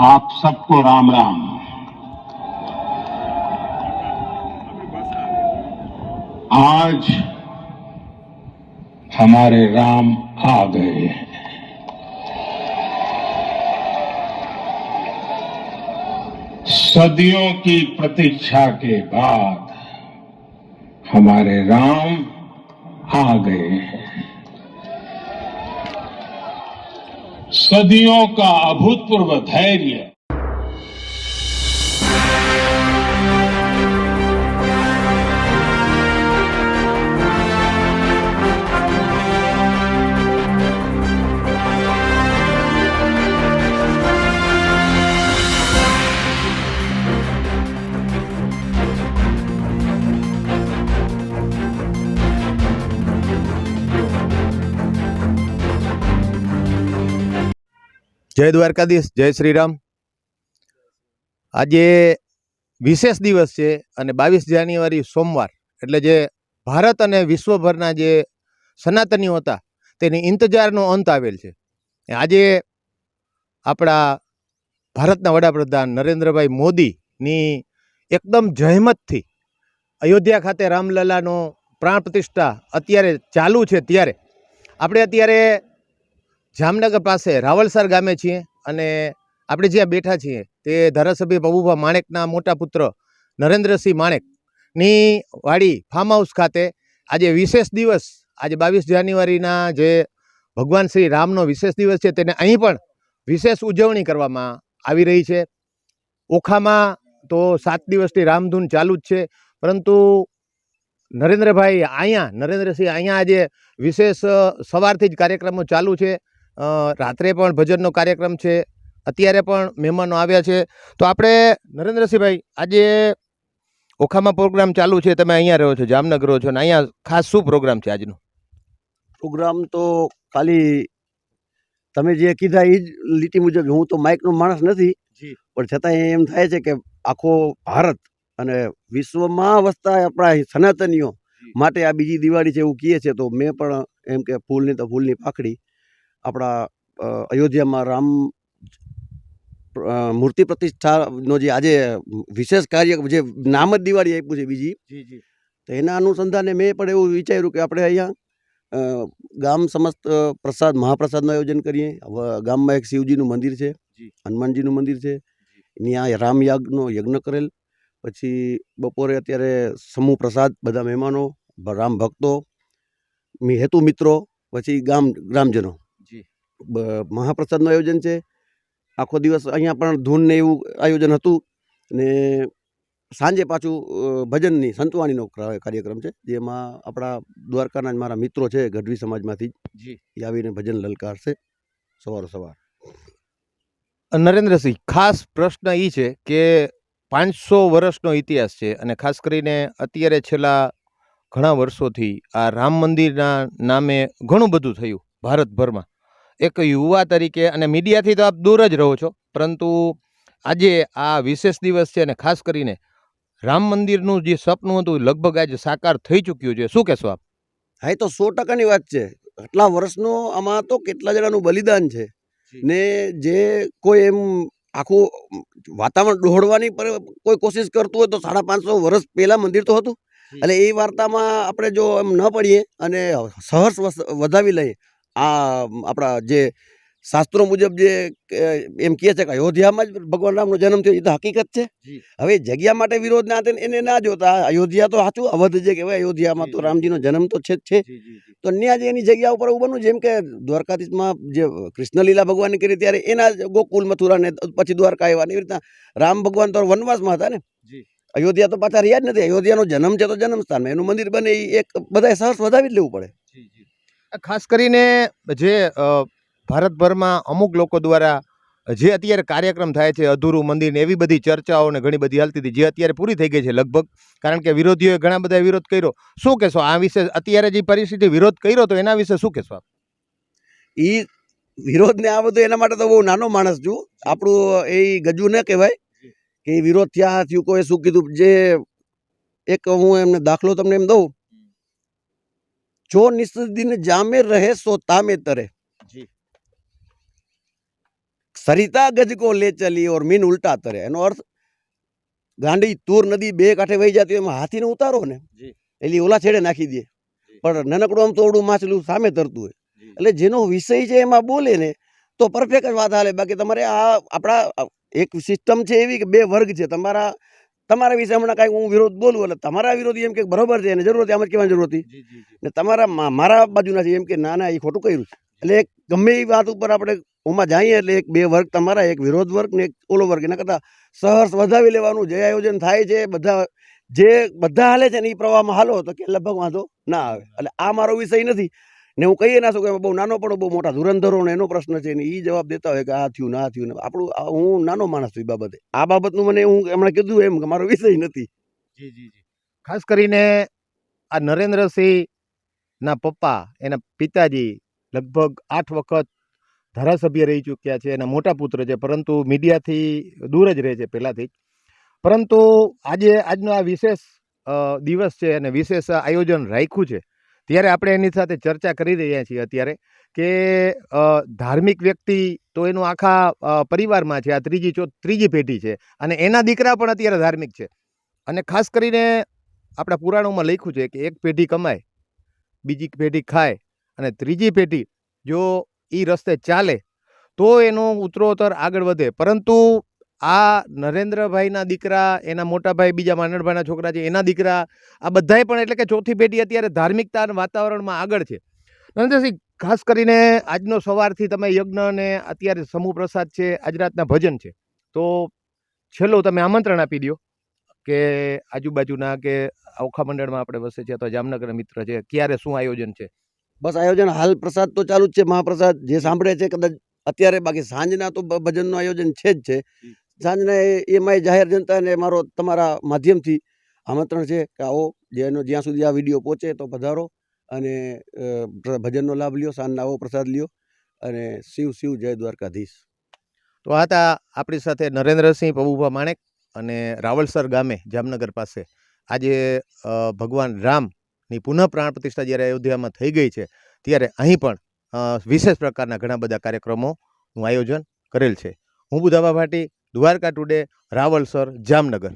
आप सबको राम राम। आज हमारे राम आ गए। हैं सदियों की प्रतीक्षा के बाद हमारे राम आ गए। हैं सदियों का अभूतपूर्व धैर्य જય દ્વારકાધીશ, જય શ્રી રામ આજે વિશેષ દિવસ છે અને બાવીસ જાન્યુઆરી સોમવાર, એટલે જે ભારત અને વિશ્વભરના જે સનાતનીઓ હતા, તેની ઇંતજારનો અંત આવેલ છે. આજે આપણા ભારતના વડાપ્રધાન નરેન્દ્રભાઈ મોદીની એકદમ જહેમતથી અયોધ્યા ખાતે રામલલાનો પ્રાણ પ્રતિષ્ઠા અત્યારે ચાલુ છે ત્યારે. આપણે અત્યારે જામનગર પાસે રાવલસર ગામે છીએ અને આપણે જ્યાં બેઠા છીએ તે ધારાસભ્ય પબુભા માણેકના મોટા પુત્ર નરેન્દ્રસિંહ માણેકની વાડી ફાર્મ હાઉસ ખાતે આજે વિશેષ દિવસ, આજે બાવીસ જાન્યુઆરીના જે ભગવાન શ્રી રામનો વિશેષ દિવસ છે તેને અહીં પણ વિશેષ ઉજવણી કરવામાં આવી રહી છે. ઓખામાં તો સાત દિવસથી રામધૂન ચાલુ જ છે, પરંતુ નરેન્દ્રભાઈ અહીંયા, નરેન્દ્રસિંહ અહીંયા આજે વિશેષ સવારથી જ કાર્યક્રમો ચાલુ છે. રાત્રે પણ ભજનનો કાર્યક્રમ છે. અત્યારે પણ મહેમાનો આવ્યા છે. તો આપણે નરેન્દ્રસિંહભાઈ આજે ઓખામાં પ્રોગ્રામ ચાલુ છે. તમે અહીંયા રહો છો જામનગર રહો છો અને અહીંયા ખાસ શું પ્રોગ્રામ છે આજનો? પ્રોગ્રામ તો ખાલી તમે જે કીધા એ જ લીટી મુજબ હું તો માઇકનો માણસ નથી. પણ છતાં એમ થાય છે કે આખો ભારત અને વિશ્વમાં વસતા આપણા સનાતનીઓ માટે આ બીજી દિવાળી છે એવું કહે છે. તો મેં પણ એમ કે ફૂલની તો ફૂલની પાખડી. આપણા અયોધ્યામાં રામ મૂર્તિ પ્રતિષ્ઠાનો જે આજે વિશેષ કાર્ય જે નામ જ દિવાળી આપ્યું છે બીજી તો એના અનુસંધાને મેં પણ એવું વિચાર્યું કે આપણે અહીંયા ગામ સમસ્ત પ્રસાદ મહાપ્રસાદનું આયોજન કરીએ. ગામમાં એક શિવજીનું મંદિર છે હનુમાનજીનું મંદિર છે. ત્યાં રામયાગનો યજ્ઞ કરેલ. પછી બપોરે અત્યારે સમૂહ પ્રસાદ બધા મહેમાનો રામ ભક્તો હેતુ મિત્રો પછી ગામ ગ્રામજનો. મહાપ્રસાદનું આયોજન છે. આખો દિવસ અહીંયા પણ ધૂનને એવું આયોજન હતું ને સાંજે પાછું ભજનની સંતવાણીનો કાર્યક્રમ છે જેમાં આપણા દ્વારકાના જ મારા મિત્રો છે ગઢવી સમાજમાંથી જી. આવીને ભજન લલકારશે સવાર સવાર. નરેન્દ્રસિંહ ખાસ પ્રશ્ન એ છે કે પાંચસો વર્ષનો ઇતિહાસ છે અને ખાસ કરીને અત્યારે છેલ્લા ઘણા વર્ષોથી આ રામ મંદિરના નામે ઘણું બધું થયું ભારતભરમાં. એક યુવા તરીકે અને મીડિયાથી તો આપ દૂર જ રહો છો. પરંતુ આજે આ વિશેષ દિવસ છે અને ખાસ કરીને રામ મંદિરનું જે સપનું હતું લગભગ આજે સાકાર થઈ ચૂક્યું છે. શું કહેશો આપ? હા એ તો સો ટકાની વાત છે. આટલા વર્ષનો આમાં તો કેટલા જણાનું બલિદાન છે. ને જે કોઈ એમ આખું વાતાવરણ દોડવાની પર કોઈ કોશિશ કરતું હોય તો સાડા પાંચસો વર્ષ પહેલાં મંદિર તો હતું. એટલે એ વાર્તામાં આપણે જો એમ ન પડીએ અને સહર્ષ વધાવી લઈએ આ આપણા જે શાસ્ત્રો મુજબ જે એમ કહે છે કે અયોધ્યામાં જ ભગવાન રામનો જન્મ થયો એ તો હકીકત છે. હવે જગ્યા માટે વિરોધ ના થાય એને ના જોતા. અયોધ્યા તો સાચું અવધ છે કે અયોધ્યામાં તો. રામજીનો જન્મ તો છે જ છે. તો ત્યાં જ એની જગ્યા ઉપર એવું બન્યું જેમ કે દ્વારકાધીશમાં જે કૃષ્ણલીલા ભગવાનની કરી ત્યારે એના ગોકુલ મથુરા ને પછી દ્વારકા આવ્યા. ને એવી રીતના રામ ભગવાન તો વનવાસમાં હતા ને. અયોધ્યા તો પાછા રહ્યા જ નથી. અયોધ્યાનો જન્મ છે તો જન્મસ્થાનમાં એનું મંદિર બને એ એક બધાએ સાહસ વધાવી જ લેવું પડે. ખાસ કરીને જે ભારતભરમાં અમુક લોકો દ્વારા જે અત્યારે કાર્યક્રમ થાય છે અધૂરું મંદિર એવી બધી ચર્ચાઓ ને ઘણી બધી હાલતી હતી જે અત્યારે પૂરી થઈ ગઈ છે લગભગ. કારણ કે વિરોધીઓએ ઘણા બધા વિરોધ કર્યો. શું કહેશો? આ વિશે અત્યારે જે પરિસ્થિતિ વિરોધ કર્યો તો એના વિશે શું કહેશો આપ? એ વિરોધને આ બધું એના માટે તો બહુ નાનો માણસ છું. આપણું એ ગજુ ન કહેવાય કે વિરોધ થયા થયું કોઈ શું કીધું. જે એક હું એમને દાખલો તમને એમ દઉં. જો નિસ્દિન જામે રહે સો તામે તરે. સરિતા ગજ કો લે ચલી ઓર મીન ઉલટા તરે. એનો અર્થ ગાંડી તૂર નદી બે કાંઠે વહી જતી હોય એમાં હાથીને ઉતારો ને. એટલે ઓલા છેડે નાખી દે. પણ નાનકડું આમ તોડું માછલું સામે તરતું હોય. એટલે જેનો વિષય છે એમાં બોલે ને તો પરફેક્ટ જ વાત હાલે. બાકી તમારે આ આપણા એક સિસ્ટમ છે એવી કે બે વર્ગ છે. તમારા તમારા વિશે હમણાં કાંઈક હું વિરોધ બોલું એટલે તમારા વિરોધી એમ કે બરોબર છે એને જરૂર હતી આમ જ કહેવાની જરૂર હતી? ને તમારા મારા બાજુના છે એમ કે ના ના એ ખોટું કર્યું છે. એટલે એક ગમે એ વાત ઉપર આપણે ઓમાં જઈએ એટલે એક બે વર્ગ તમારા એક વિરોધ વર્ગ ને એક ઓલો વર્ગ. એના કરતાં સહર્ષ વધાવી લેવાનું જે આયોજન થાય છે બધા જે બધા હાલે છે ને એ પ્રવાહમાં હાલો તો કે લગભગ વાંધો ના આવે. એટલે આ મારો વિષય નથી. ને હું કહીએ ના કે બહુ નાનો પણ બહુ મોટા ધુરંધરો એનો પ્રશ્ન છે ને એ જવાબ દેતા હોય કે આ થયું ના થયું ને આપણું હું નાનો માણસ છું એ બાબતે. આ બાબતનું મને હું હમણાં કીધું એમ કે મારો વિષય નથી. જી જી જી. ખાસ કરીને આ નરેન્દ્રસિંહ ના પપ્પા, એના પિતાજી લગભગ આઠ વખત ધારાસભ્ય રહી ચૂક્યા છે, એના મોટા પુત્ર છે, પરંતુ મીડિયાથી દૂર જ રહે છે પહેલાંથી પરંતુ આજે આજનો આ વિશેષ દિવસ છે અને વિશેષ આયોજન રાખ્યું છે. ત્યારે આપણે એની સાથે ચર્ચા કરી રહ્યા છીએ અત્યારે કે ધાર્મિક વ્યક્તિ તો એનું આખા પરિવારમાં છે, આ ત્રીજી ચો ત્રીજી પેઢી છે અને એના દીકરા પણ અત્યારે ધાર્મિક છે. અને ખાસ કરીને આપણા પુરાણોમાં લખ્યું છે કે એક પેઢી કમાય, બીજી પેઢી ખાય અને ત્રીજી પેઢી જો એ રસ્તે ચાલે તો એનો ઉત્તરોત્તર આગળ વધે. પરંતુ આ નરેન્દ્રભાઈના દીકરા એના મોટાભાઈ બીજા માનડભાઈના છોકરા છે એના દીકરા આ બધાય પણ એટલે કે ચોથી પેઢી અત્યારે ધાર્મિકતા અને વાતાવરણમાં આગળ છે. નરેન્દ્રસિંહ ખાસ કરીને આજનો સવારથી તમે યજ્ઞ અને અત્યારે સમૂહ પ્રસાદ છે આજ રાતના ભજન છે. તો છેલ્લું તમે આમંત્રણ આપી દો કે આજુબાજુના કે ઓખા મંડળમાં આપણે વસે છે અથવા જામનગર મિત્ર છે ક્યારે શું આયોજન છે? બસ આયોજન હાલ પ્રસાદ તો ચાલુ જ છે મહાપ્રસાદ જે સાંભળે છે કદાચ અત્યારે બાકી સાંજના તો ભજનનું આયોજન છે જ છે. સાંજના એ- એમાંય જાહેર જનતાને મારો તમારા માધ્યમથી આમંત્રણ છે કે આવો જેનો જ્યાં સુધી આ વીડિયો પહોંચે તો પધારો અને ભજનનો લાભ લ્યો, સાંજના આવો પ્રસાદ લ્યો અને શિવ શિવ જય દ્વારકાધીશ. તો આ હતા આપણી સાથે નરેન્દ્રસિંહ પ્રભુભા માણેક અને રાવલસર ગામે જામનગર પાસે. આજે ભગવાન રામની પુનઃ પ્રાણ પ્રતિષ્ઠા જ્યારે અયોધ્યામાં થઈ ગઈ છે, ત્યારે અહીં પણ વિશેષ પ્રકારના ઘણા બધા કાર્યક્રમોનું આયોજન કરેલ છે. હું બુધાબા ભાટી દ્વારકા ટુડે રાવળસર જામનગર.